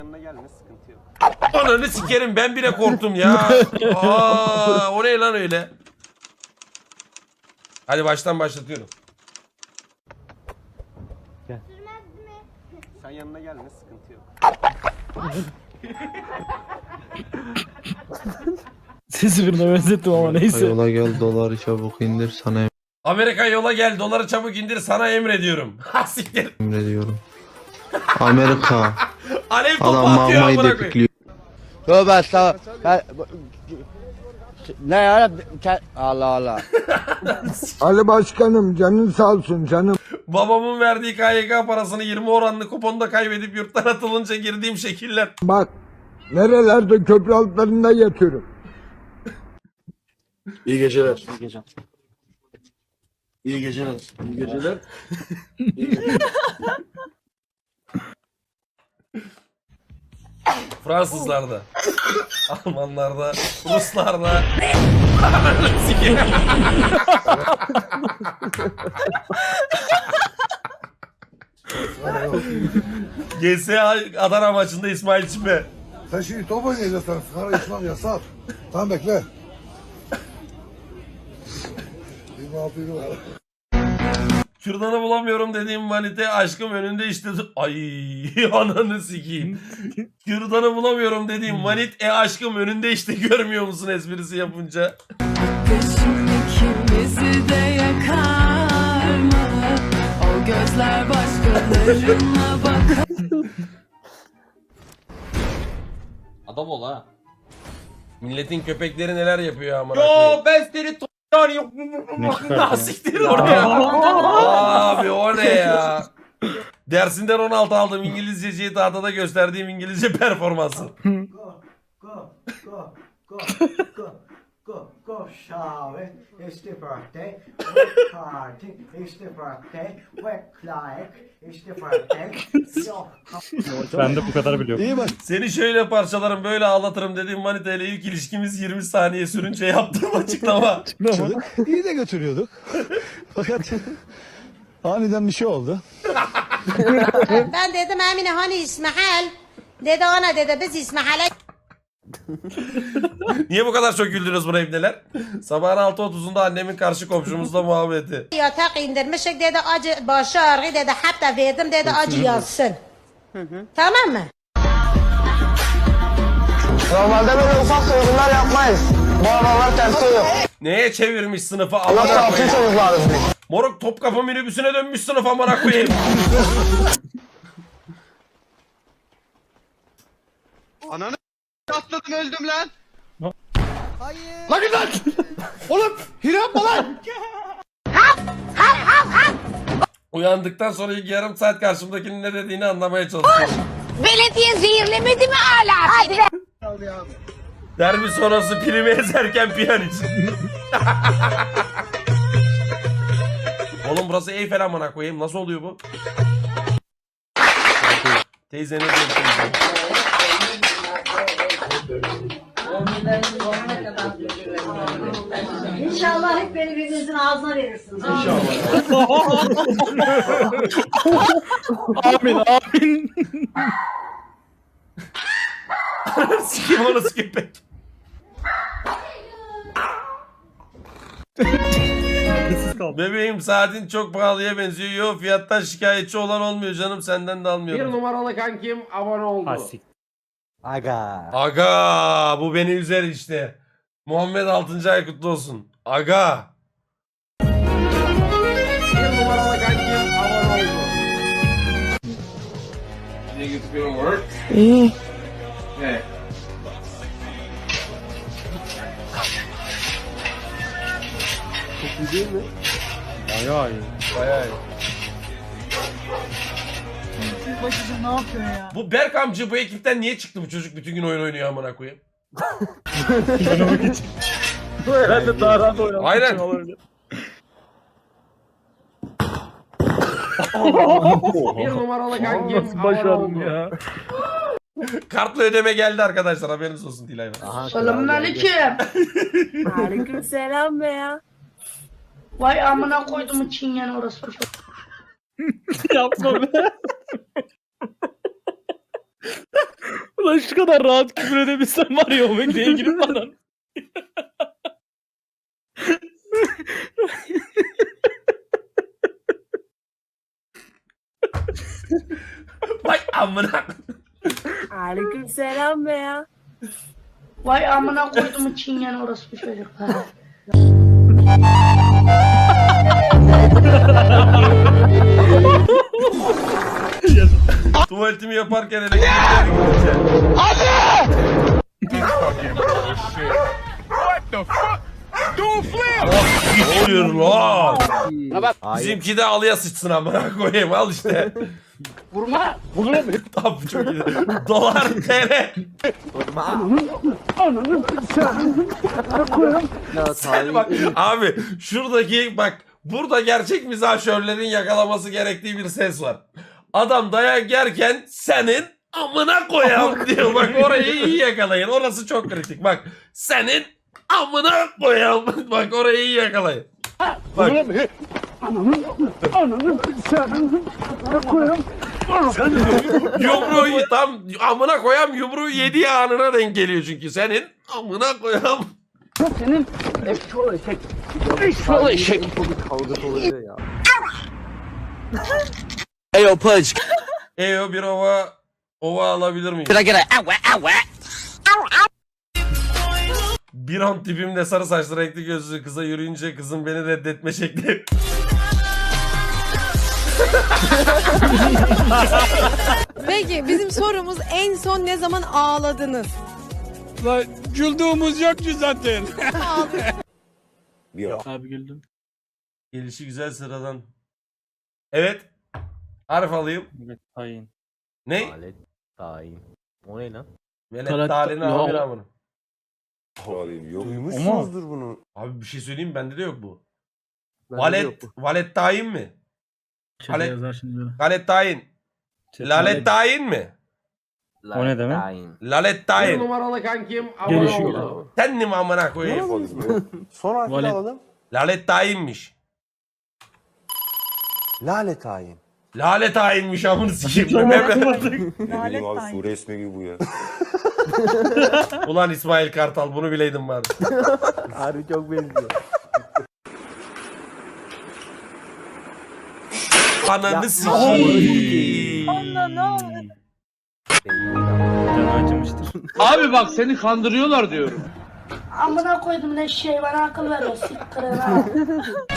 Yanına gelme sıkıntı yok. Ananı sikerim ben bile korktum ya. Aa, o ne lan öyle? Hadi baştan başlatıyorum. Sen yanına gelme sıkıntı yok. Sesi birine benzettim ama neyse. Yola gel doları çabuk indir sana Amerika yola gel doları çabuk indir sana emrediyorum. Ha siktir. emrediyorum. Amerika Alev topu adam atıyor koyayım. depikliyor. Tövbe estağfurullah. Ne ya? Allah Allah. Ali Başkanım canın sağ olsun canım. Babamın verdiği KYK parasını 20 oranlı kuponda kaybedip yurttan atılınca girdiğim şekiller. Bak nerelerde köprü altlarında yatıyorum. İyi geceler. İyi geceler. İyi geceler. İyi geceler. Fransızlarda. Almanlarda. Ruslarda. Sikeyim. GSA Adana maçında İsmail Çipe. Sen şimdi top oynayacaksın. Sigara içmem yasak. Tamam bekle. 26 yıl var. Kürdanı bulamıyorum dediğim manite aşkım önünde işte. Ay ananı sikeyim. Kürdanı bulamıyorum dediğim manit e aşkım önünde işte görmüyor musun esprisi yapınca. İkimizi de yakar mı? O gözler başkalarına bakar Adam ol ha. Milletin köpekleri neler yapıyor amına koyayım. ben seni t***arıyorum. Ya siktir oraya. Abi o ne ya? Dersinden 16 aldım İngilizceciyi tahtada gösterdiğim İngilizce performansı. go, go, go, go, go, go, go, shower. It's the birthday. What party? It's the birthday. What like? It's the birthday. Yo, Ben de bu kadar biliyorum. İyi bak. Seni şöyle parçalarım böyle ağlatırım dediğim manita ile ilk ilişkimiz 20 saniye sürünce yaptığım açıklama. İyi de götürüyorduk. Fakat aniden bir şey oldu. Ben dedim Emine hani İsmail? Dedi ana dedi biz İsmail'e Niye bu kadar çok güldünüz buna ibneler? Sabahın 6.30'unda annemin karşı komşumuzla muhabbeti. yatak indirmişik dedi acı başı ağrı dedi hatta verdim dedi acı yazsın. Tamam mı? Normalde böyle ufak soygunlar yapmayız. Bu aralar tersi yok. Neye çevirmiş sınıfı Allah amına altın koyayım. çocuklarız biz. Moruk Topkapı minibüsüne dönmüş sınıf amına koyayım. Atladım öldüm lan. Uyandıktan sonra ilk yarım saat karşımdakinin ne dediğini anlamaya çalışıyorum. Belediye zehirlemedi mi hala? Hadi Derbi sonrası primi ezerken piyan için. Oğlum burası Eyfel amına koyayım. Nasıl oluyor bu? Teyze ne diyor teyze? İnşallah hep beni birbirinizin ağzına verirsiniz. Amin amin. Sikim onu köpek. Bebeğim saatin çok pahalıya benziyor. Yo fiyattan şikayetçi olan olmuyor canım senden de almıyorum. numaralı kankim abone oldu. Hasik. Aga. Aga bu beni üzer işte. Muhammed 6. ay kutlu olsun. Aga. Bir numaralı kankim abone oldu. Bayağı iyi. Bayağı iyi. Ne yapıyor ya? Bu Berk amca bu ekipten niye çıktı bu çocuk bütün gün oyun oynuyor amına koyayım? Bu herhalde daha rahat oynamak Aynen. için olabilir. Bir numaralı kankim Nasıl ya? Kartlı ödeme geldi arkadaşlar haberiniz olsun Dilay Bey. Selamünaleyküm. Aleyküm selam be ya. Vay amına koydum çingen orası. Yapma be. Ulan şu kadar rahat küfür edebilsem var ya o medyaya girip bana. Vay amına. Aleyküm selam be ya. Vay amına koydum çingen orası bu çocuklar. Tuvaletimi yaparken elektrikler oluyor lan? Bizimki de alıya sıçsın amına koyayım al işte. Vurma. Tabii çok iyi. Dolar TL. bak abi şuradaki bak burada gerçek mizahşörlerin yakalaması gerektiği bir ses var. Adam dayak yerken senin amına koyam diyor. Bak orayı iyi yakalayın. Orası çok kritik. Bak senin amına koyam. Bak orayı iyi yakalayın. Bak. Yumruğu tam amına koyam yumruğu yediği anına denk geliyor çünkü senin. Amına koyam. Eyo pudge. Eyo bir ova ova alabilir miyim? Can I get a Bir an tipimde sarı saçlı renkli gözlü kıza yürüyünce kızın beni reddetme şekli. Peki bizim sorumuz en son ne zaman ağladınız? Güldüğümüz yok ki zaten. Abi güldüm. Gelişi güzel sıradan. Evet. Harf alayım. Evet hain. Ne? Hain. O ne lan? Velet Talat- talini Ya. amir amına. Duymuşsunuzdur bunu. Abi bir şey söyleyeyim mi? bende de yok bu. Bende Valet, valet tayin mi? Yazar şimdi böyle. Galet tayin. Lalet tayin mi? O ne demek? Lalet Bir tayin. numaralı kankim abone Gelişiyor. oldu. Sen mi amına koyayım? Son harfini alalım. Lalet tayinmiş. Lale tayin. Lalet tayinmiş amını sikeyim. Lale tayin. Su resmi gibi bu ya. Ulan İsmail Kartal bunu bileydim bari. Harbi çok benziyor. Ananı sikeyim. Canı acımıştır. Abi bak seni kandırıyorlar diyorum. Amına koydum ne şey bana akıl veriyor siktirin ha.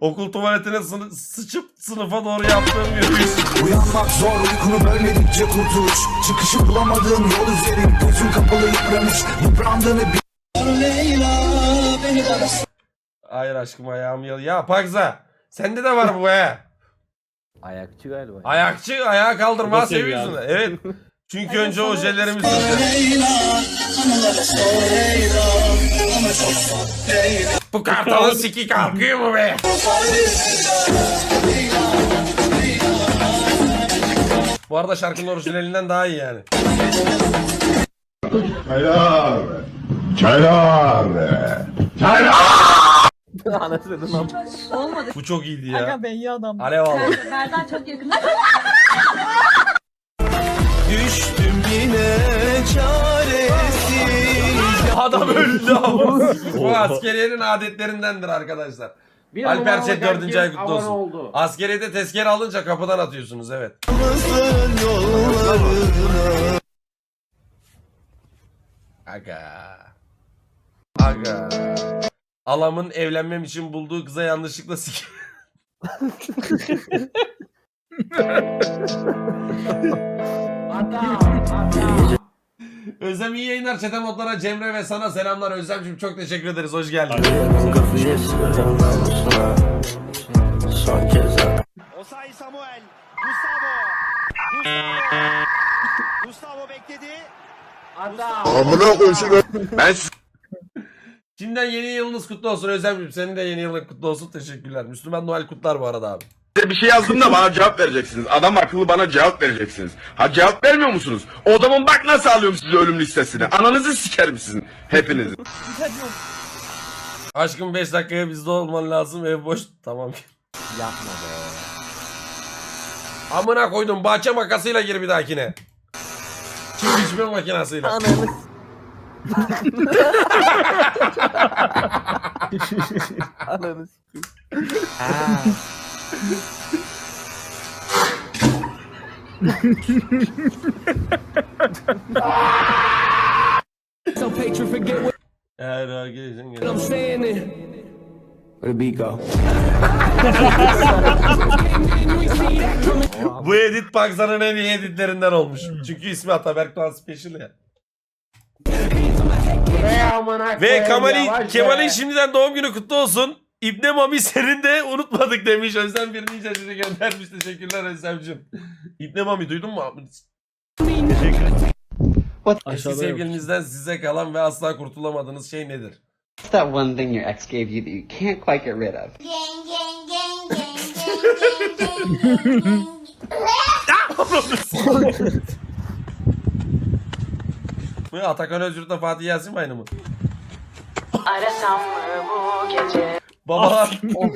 Okul tuvaletine sı- sıçıp sınıfa doğru yaptığım yürüyüş. Uyanmak zor uykunu bölmedikçe kurtuluş. Çıkışı bulamadığım yol üzerim. Gözüm kapalı yıpramış. Yıprandığını Hayır aşkım ayağım yalı. Ya Pagza sende de var bu he. Ayakçı galiba. Ayakçı ayağa kaldırma Çok seviyor seviyorsun. Evet. Çünkü önce ojelerimi süreceğim. Bu kartalın siki kalkıyor mu be? Bu arada şarkının orijinalinden daha iyi yani. Olmadı. Bu çok iyiydi ya. Aga ben iyi adam. Alev aldım. Berdan çok yakın. Düştüm yine çaresiz. Adam öldü ama. Bu askeriyenin adetlerindendir arkadaşlar. Bir Alper Çet kankim dördüncü ay kutlu olsun. oldu. Askeriyede tezkere alınca kapıdan atıyorsunuz evet. Aga. Aga. Alamın evlenmem için bulduğu kıza yanlışlıkla sik... Adam, adam. Özlem iyi yayınlar çete modlara Cemre ve sana selamlar Özlemciğim çok teşekkür ederiz hoş geldin. Osay Samuel. Gustavo. Gustavo bekledi. Adam. Şimdiden yeni yılınız kutlu olsun Özlemciğim senin de yeni yılın kutlu olsun teşekkürler. Müslüman Noel kutlar bu arada abi. Bir şey yazdım da bana cevap vereceksiniz. Adam akıllı bana cevap vereceksiniz. Ha cevap vermiyor musunuz? O zaman bak nasıl alıyorum size ölüm listesini. Ananızı sikerim sizin. Hepinizi. Aşkım 5 dakikaya bizde olman lazım ev boş. Tamam. Yapma be. Amına koydum bahçe makasıyla gir bir dahakine. Çim biçme makinasıyla. Ananı Ananı Eğer herkesin gel- Where the beat go? Bu edit Pakza'nın en iyi editlerinden olmuş. Çünkü ismi Ataberk Doğan Special ya. Ve Kemal'in Kemal'in şimdiden doğum günü kutlu olsun. İbne Mami senin de unutmadık demiş. Özlem birini içerisine göndermiş. Teşekkürler Özlem'cim. İbne Mami duydun mu? Eski sevgilinizden size kalan ve asla kurtulamadığınız şey nedir? What's that one thing your ex gave you that you can't quite get rid of? Bu Atakan Özgürt'le Fatih Yasin aynı mı? Baba. Onu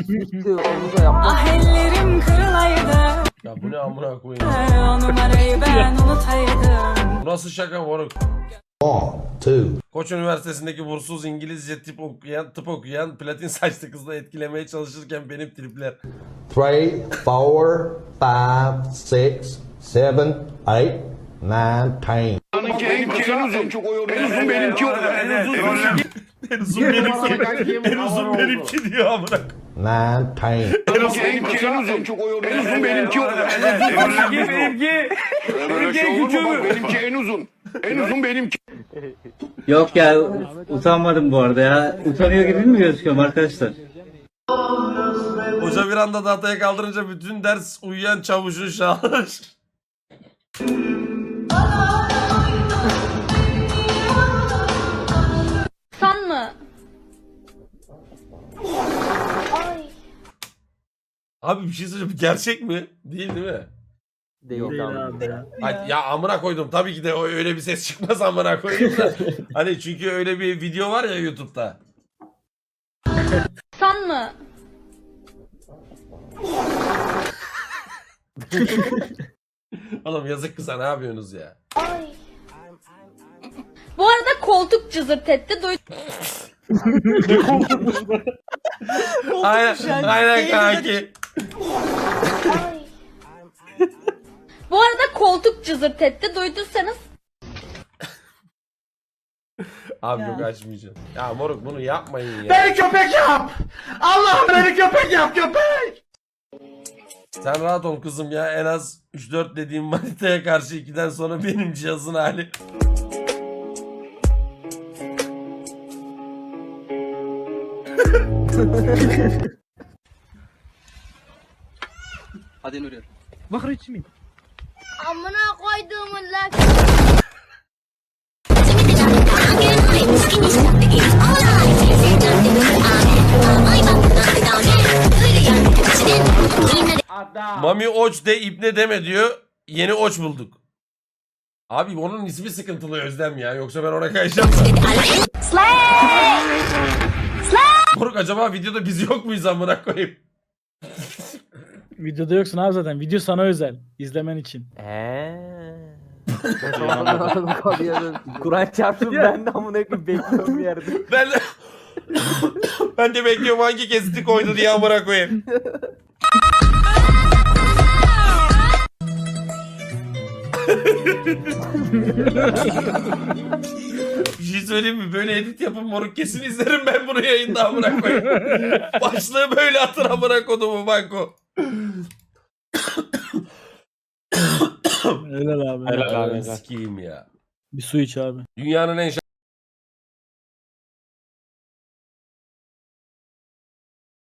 da yapma. Ah ellerim kırılaydı. ya bu ne amına koyayım. O numarayı ben unutaydım. Bu nasıl şaka moruk? Koç Üniversitesi'ndeki bursuz İngilizce tıp okuyan, tıp okuyan platin saçlı kızla etkilemeye çalışırken benim tripler. 3, 4, 5, 6, 7, 8, 9, 10. Benimki en uzun. Çok en uzun benimki. En uzun. En uzun benimki. En uzun benimki diyor amına. 9, 10. Benimki en uzun. Çok en uzun benimki. En uzun. Benimki. Şey olur mu? Bak benimki en uzun. En uzun benimki. Yok ya utanmadım bu arada ya. Utanıyor gibi mi gözüküyorum arkadaşlar? Hoca bir anda tahtaya kaldırınca bütün ders uyuyan çavuşun şahı. San mı? Abi bir şey söyleyeceğim. Gerçek mi? Değil değil mi? Değil, abi. ya. Ay, ya amına koydum. Tabii ki de o öyle bir ses çıkmaz amına koyayım da. hani çünkü öyle bir video var ya YouTube'da. San mı? Oğlum yazık kıza ne yapıyorsunuz ya? Bu arada koltuk cızırt etti. Duydum. aynen, aynen kanki. Bu arada koltuk cızırt etti. Duyduysanız Abi yok açmayacağım. Ya moruk bunu yapmayın ya. Beni köpek yap. Allah'ım beni köpek yap köpek. Sen rahat ol kızım ya. En az 3-4 dediğim manitaya karşı 2'den sonra benim cihazın hali. Hadi Nuri. Amına koyduğumun lan. Adam. Mami oç de ipne deme diyor. Yeni oç bulduk. Abi onun ismi sıkıntılı Özlem ya. Yoksa ben ona kayacağım. Moruk acaba videoda biz yok muyuz amına koyayım? Videoda yoksun abi zaten. Video sana özel. izlemen için. Eee. Kur'an çarpsın ben de amına koyayım bekliyorum bir yerde. Ben de... ben de bekliyorum hangi kesiti koydu diye amına koyayım. Söyleyeyim mi? Böyle edit yapın moruk kesin izlerim ben bunu yayında amına koyayım. Başlığı böyle atın amına kodumu banko. Helal abi. Helal Sikeyim ya. Bir su iç abi. Dünyanın en